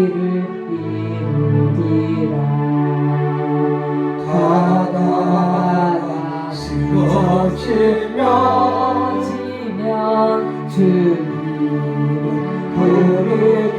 의를 이루리라. 바다가 쓰러지면 주님 부르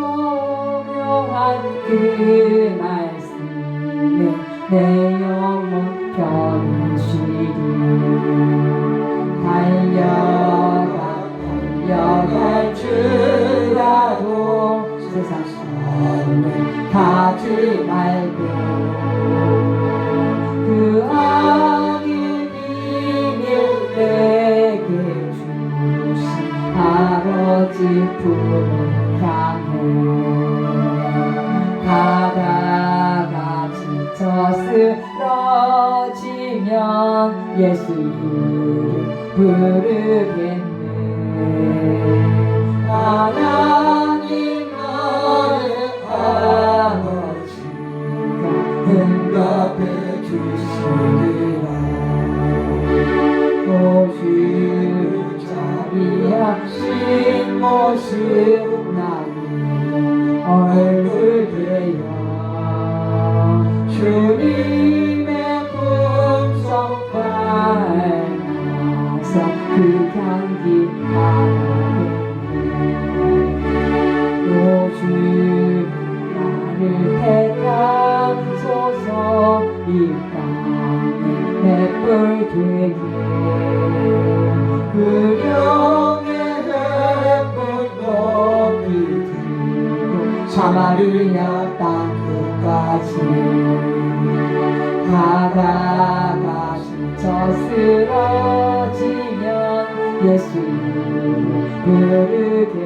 거룩한 그 말씀에 내 영혼 편히시리. 달려가 달려갈 줄라도 세상 선을 가지 말 부르겠네. 하나님 나의 아버지 응답해 주시리라. 햇불 되게 그령의 햇불 높이 들고 사마리아 땅 끝까지 바다가 스쳐 쓰러지면 예수를 부르겠네.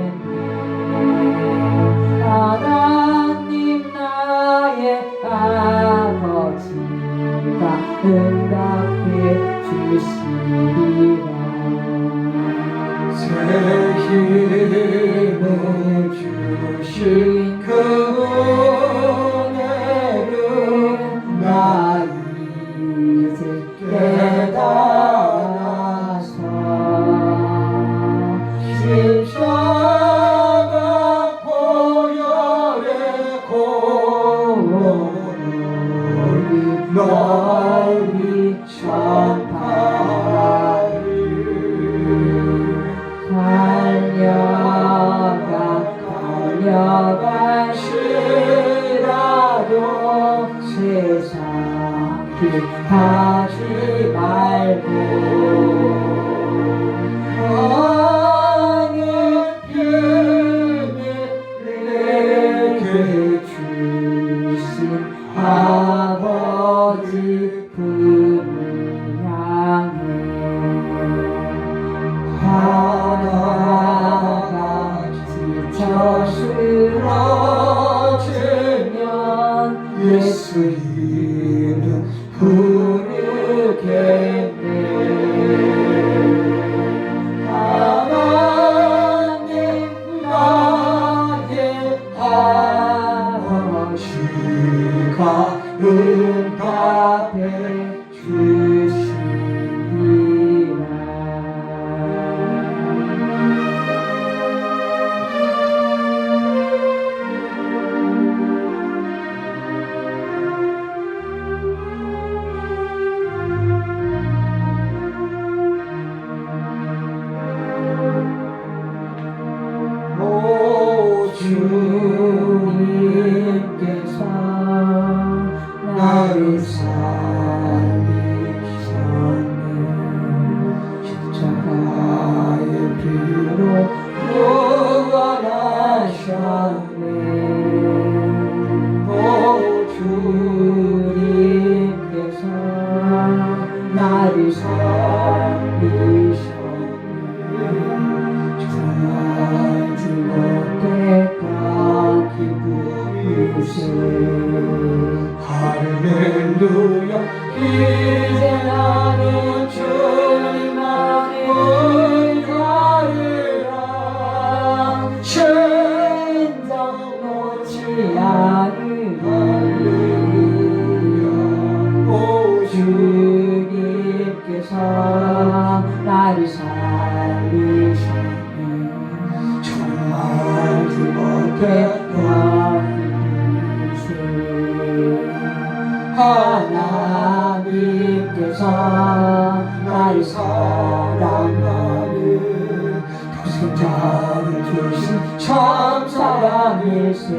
나를 사랑일세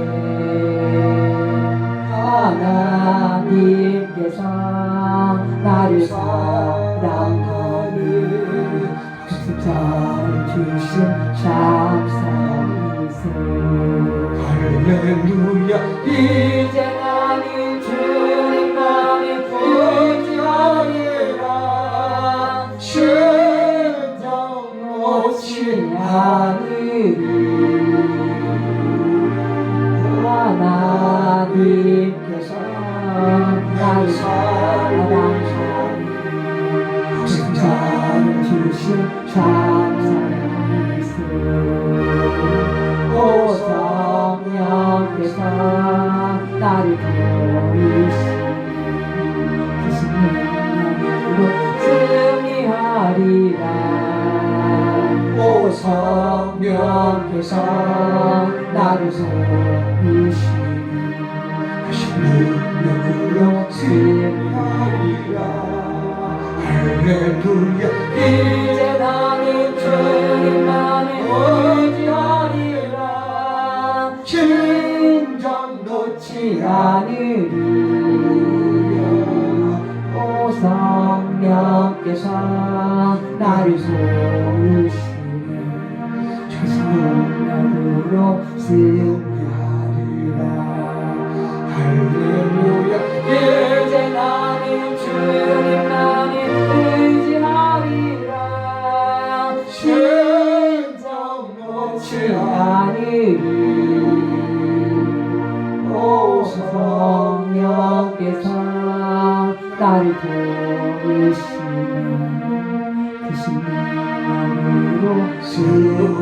하나님께서 나를 사랑하니 십자를 주신 참 사랑일세. 할렐루야. 이제 나는 주님만을 의지하리라. 심정 놓지 하늘이 하나님께서 나를 사랑하니 십자를 주신 참 사랑이세 오 성령께서 나를 도우시니 크신 능력으로 승리하리라. 오 성령께서 나를 도우시니 능력으로 승리하리라 할렐루야 이제 나는 주님만을 의지하리라 심정 놓지 않으리 오 성령께서 나를 도우시니 천성령으로 나를 도우시니 크신 능력으로 승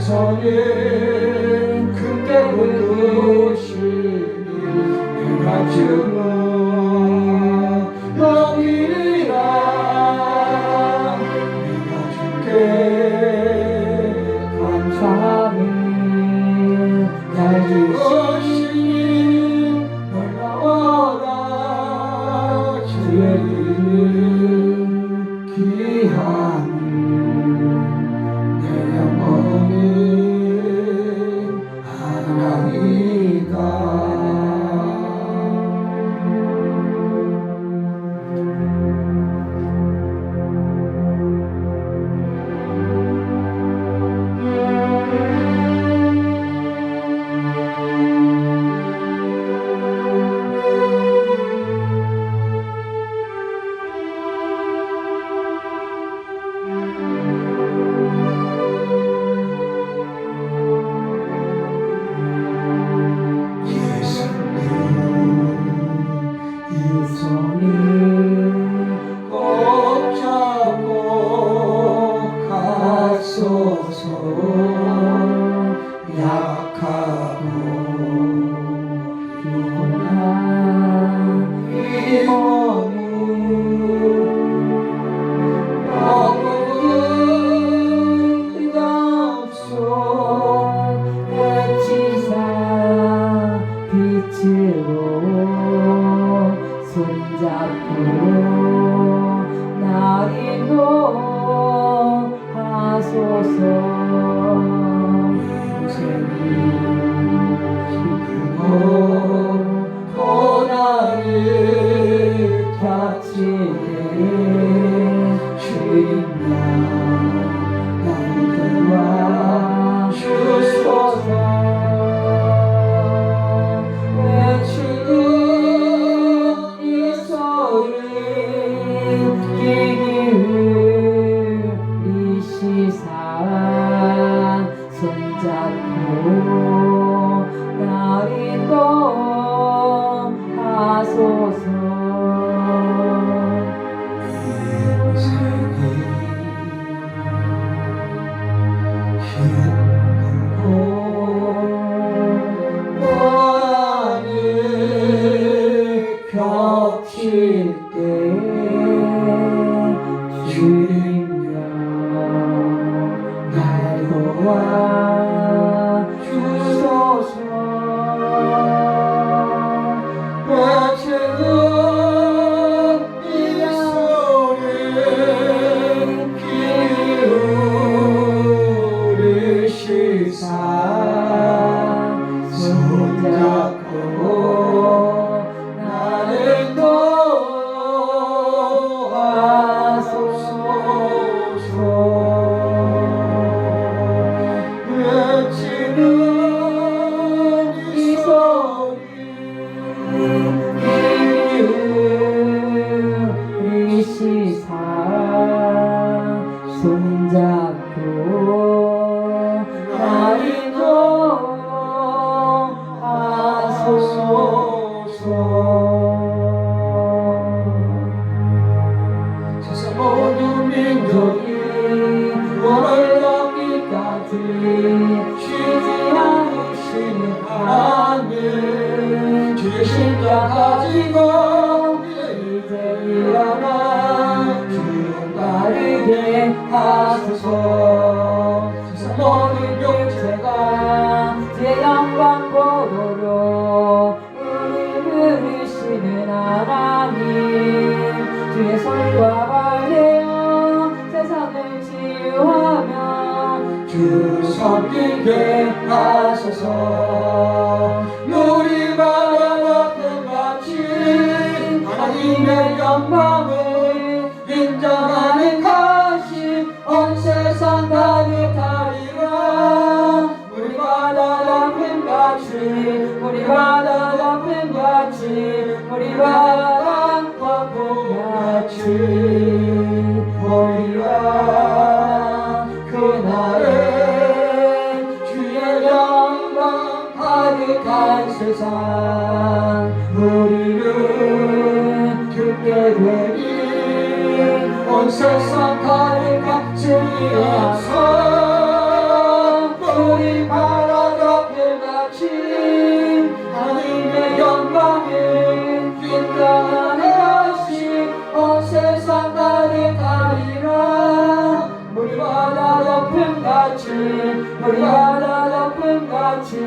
손 곁을 곁지는 As 우리 바다 덮은 같이 우리 바다 덮은 같이. 보리라 그날에 주의 영광 가득한 세상 우리를 듣게 되니 온 세상 가득한 주의 பொறியாளர் பொங்காற்று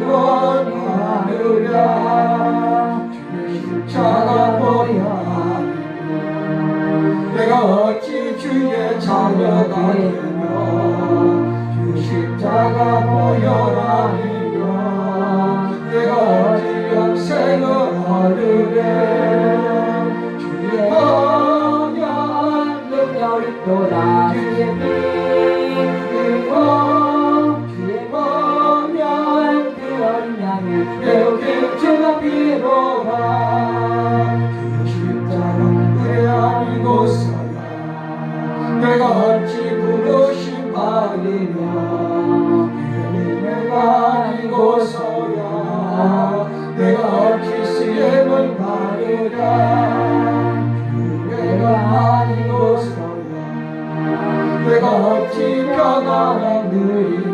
구원받으랴. 주의 보혈아니면 내가 어찌 주의 되 내가 어찌 부르심 받으며 은혜가 아니고서야. 내가 어찌 쓰임을 받으랴? 은혜가 아니고서야. 내가 어찌 평안을 누리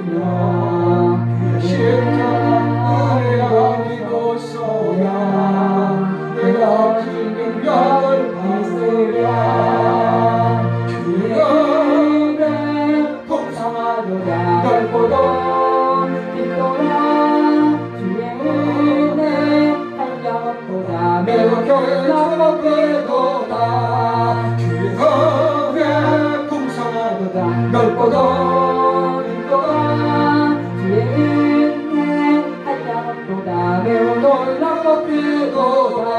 교회로도다 주의 은혜 풍성하도다 넓고도 깊도다 주의 은혜 한량없도다 매우 놀랍고 크도다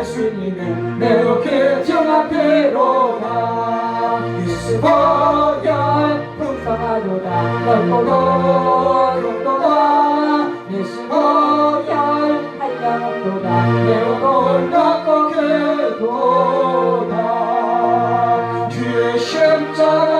예수님의 매우 깊은 피로다 예수 보혈 풍성하도다. 넓고도 깊도다 예수 보혈 한량없도다. 매우 놀랍고 크도다. 주의 십자가